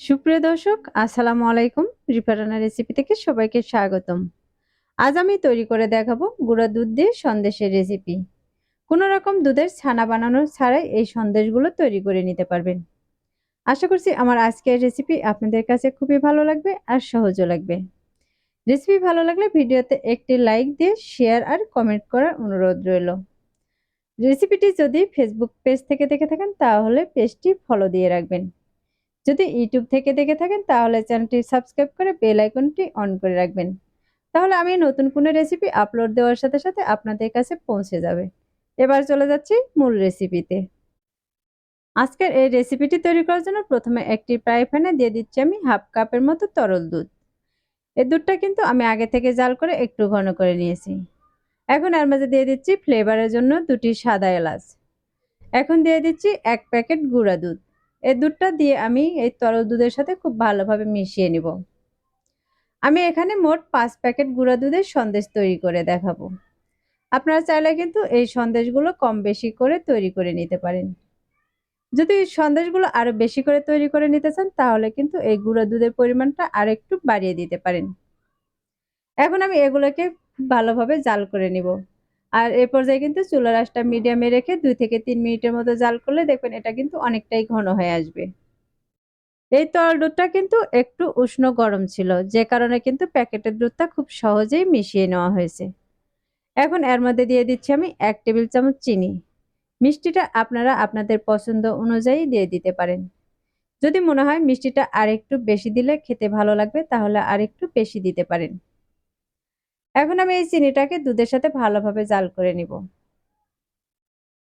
সুপ্রিয় দর্শক, আসসালামু আলাইকুম। রিফারানা রেসিপি থেকে সবাইকে স্বাগতম। আজ আমি তৈরি করে দেখাবো গুঁড়া দুধ দিয়ে সন্দেশের রেসিপি কোনো রকম দুধের ছানা বানানোর ছাড়াই এই সন্দেশগুলো তৈরি করে নিতে পারবেন। আশা করছি আমার আজকের রেসিপি আপনাদের কাছে খুবই ভালো লাগবে আর সহজও লাগবে। রেসিপি ভালো লাগলে ভিডিওতে একটি লাইক দিয়ে শেয়ার আর কমেন্ট করার অনুরোধ রইল। রেসিপিটি যদি ফেসবুক পেজ থেকে দেখে থাকেন, তাহলে পেজটি ফলো দিয়ে রাখবেন। যদি ইউটিউব থেকে দেখে থাকেন, তাহলে চ্যানেলটি সাবস্ক্রাইব করে বেল আইকনটি অন করে রাখবেন। তাহলে আমি নতুন কোনো রেসিপি আপলোড দেওয়ার সাথে সাথে আপনাদের কাছে পৌঁছে যাবে। এবার চলে যাচ্ছি মূল রেসিপিতে আজকের এই রেসিপিটি তৈরি করার জন্য প্রথমে একটি ফ্রাই প্যানে দিয়ে দিচ্ছি আমি হাফ কাপের মতো তরল দুধ। এই দুধটা কিন্তু আমি আগে থেকে জাল করে একটু ঘন করে নিয়েছি। এখন এর মাঝে দিয়ে দিচ্ছি ফ্লেভারের জন্য দুটি সাদা এলাচ। এখন দিয়ে দিচ্ছি এক প্যাকেট গুঁড়া দুধ। এই দুধটা দিয়ে আমি এই তরল দুধের সাথে খুব ভালোভাবে মিশিয়ে নিব। আমি এখানে মোট পাঁচ প্যাকেট গুঁড়া দুধের সন্দেশ তৈরি করে দেখাবো। আপনারা চাইলে কিন্তু এই সন্দেশগুলো কম বেশি করে তৈরি করে নিতে পারেন। যদি সন্দেশগুলো আরও বেশি করে তৈরি করে নিতে চান, তাহলে কিন্তু এই গুঁড়ো দুধের পরিমাণটা আর একটু বাড়িয়ে দিতে পারেন। এখন আমি এগুলোকে ভালোভাবে জাল করে নিব। আর এ পর্যায়ে কিন্তু চুলার আঁচটা মিডিয়ামে রেখে দুই থেকে তিন মিনিটের মতো জাল করলে দেখবেন এটা কিন্তু অনেকটাই ঘন হয়ে আসবে। এই তরল দুধটা কিন্তু একটু উষ্ণ গরম ছিল, যে কারণে কিন্তু প্যাকেটের দুধটা খুব সহজেই মিশিয়ে নেওয়া হয়েছে। এখন এর মধ্যে দিয়ে দিচ্ছি আমি এক টেবিল চামচ চিনি। মিষ্টিটা আপনারা আপনাদের পছন্দ অনুযায়ী দিয়ে দিতে পারেন। যদি মনে হয় মিষ্টিটা আর একটু বেশি দিলে খেতে ভালো লাগবে, তাহলে আর একটু বেশি দিতে পারেন। এখন আমি এই চিনিটাকে দুধের সাথে ভালোভাবে জাল করে নিব।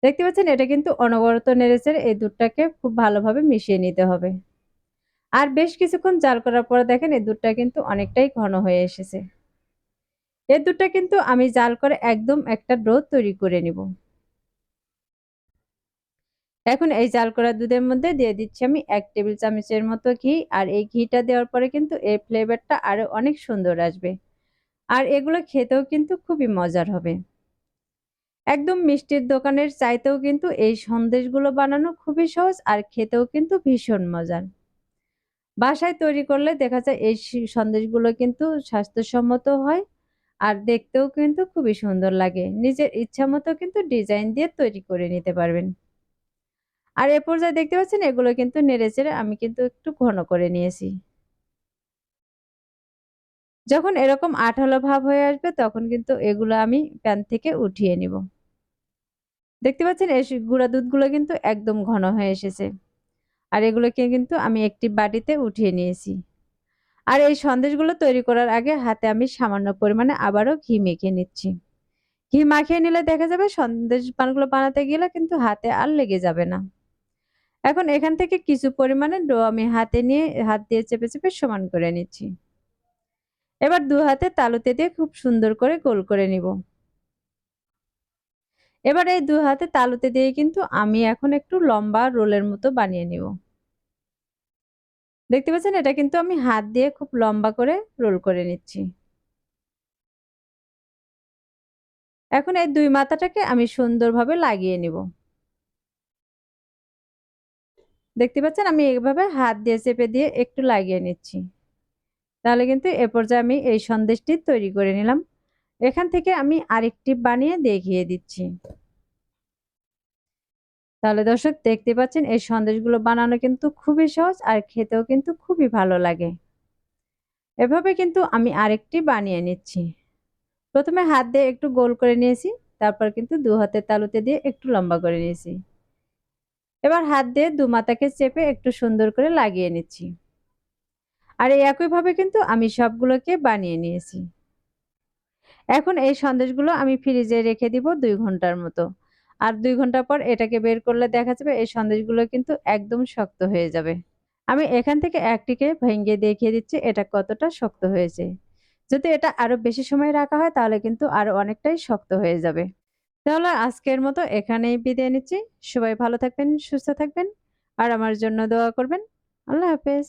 দেখতে পাচ্ছেন? এটা কিন্তু অনবরত নেড়েছে এই দুধটাকে খুব ভালোভাবে মিশিয়ে নিতে হবে। আর বেশ কিছুক্ষণ জাল করার পর দেখেন, এই দুধটা কিন্তু অনেকটাই ঘন হয়ে এসেছে। এই দুধটা কিন্তু আমি জাল করে একদম একটা ডো তৈরি করে নিব। এখন এই জাল করা দুধের মধ্যে দিয়ে দিচ্ছি আমি এক টেবিল চামচের মতো ঘি। আর এই ঘিটা দেওয়ার পরে কিন্তু এই ফ্লেভারটা আরও অনেক সুন্দর আসবে। আর এগুলো খেতেও কিন্তু খুবই মজার হবে। একদম মিষ্টির দোকানের চাইতেও কিন্তু এই সন্দেশগুলো বানানো খুবই সহজ আর খেতেও কিন্তু ভীষণ মজার। বাসায় তৈরি করলে দেখা যায় এই সন্দেশগুলো কিন্তু স্বাস্থ্যসম্মত হয় আর দেখতেও কিন্তু খুবই সুন্দর লাগে। নিজের ইচ্ছা মতো কিন্তু ডিজাইন দিয়ে তৈরি করে নিতে পারবেন। আর এ পর্যায়ে দেখতে পাচ্ছেন এগুলো কিন্তু নেড়ে চেড়ে আমি কিন্তু একটু ঘন করে নিয়েছি। যখন এরকম আঠালো ভাব হয়ে আসবে, তখন কিন্তু এগুলো আমি প্যান থেকে উঠিয়ে নিব। দেখতে পাচ্ছেন এই গুঁড়া দুধগুলো কিন্তু একদম ঘন হয়ে এসেছে। আর এগুলোকে কিন্তু আমি একটি বাটিতে উঠিয়ে নিয়েছি। আর এই সন্দেশগুলো তৈরি করার আগে হাতে আমি সামান্য পরিমাণে আবারও ঘি মেখে নিচ্ছি। ঘি মাখিয়ে নিলে দেখা যাবে সন্দেশ পানগুলো বানাতে গেলে কিন্তু হাতে আর লেগে যাবে না। এখন এখান থেকে কিছু পরিমাণে ডো আমি হাতে নিয়ে, হাত দিয়ে চেপে চেপে সমান করে নিচ্ছি। এবার দু হাতে তালুতে দিয়ে খুব সুন্দর করে গোল করে নিব। এবার এই দু হাতে তালুতে দিয়ে কিন্তু আমি এখন একটু লম্বা রোলের মতো বানিয়ে নিব। দেখতে পাচ্ছেন? এটা কিন্তু আমি হাত দিয়ে খুব লম্বা করে রোল করে নিচ্ছি। এখন এই দুই মাথাটাকে আমি সুন্দরভাবে লাগিয়ে নিব। দেখতে পাচ্ছেন? আমি এইভাবে হাত দিয়ে চেপে দিয়ে একটু লাগিয়ে নিচ্ছি। তাহলে কিন্তু এ পর্যায়ে আমি এই সন্দেশটি তৈরি করে নিলাম। এখান থেকে আমি আরেকটি বানিয়ে দেখিয়ে দিচ্ছি। তাহলে দর্শক দেখতে পাচ্ছেন, এই সন্দেশগুলো বানানো কিন্তু খুবই সহজ আর খেতেও কিন্তু খুবই ভালো লাগে। এভাবে কিন্তু আমি আরেকটি বানিয়ে নিচ্ছি। প্রথমে হাত দিয়ে একটু গোল করে নিয়েছি, তারপর কিন্তু দু হাতের তালুতে দিয়ে একটু লম্বা করে নিয়েছি। এবার হাত দিয়ে দু মাথাকে চেপে একটু সুন্দর করে লাগিয়ে নিচ্ছি। আর এই একইভাবে কিন্তু আমি সবগুলোকে বানিয়ে নিয়েছি। এখন এই সন্দেশগুলো আমি ফ্রিজে রেখে দিব দুই ঘণ্টার মতো। আর দুই ঘণ্টা পর এটাকে বের করলে দেখা যাবে এই সন্দেশগুলো কিন্তু একদম শক্ত হয়ে যাবে। আমি এখান থেকে একটিকে ভেঙে দেখিয়ে দিচ্ছি, এটা কতটা শক্ত হয়েছে। যদি এটা আরও বেশি সময় রাখা হয়, তাহলে কিন্তু আরও অনেকটাই শক্ত হয়ে যাবে। তাহলে আজকের মতো এখানেই বিদায় নিচ্ছি। সবাই ভালো থাকবেন, সুস্থ থাকবেন। আর আমার জন্য দোয়া করবেন। আল্লাহ হাফেজ।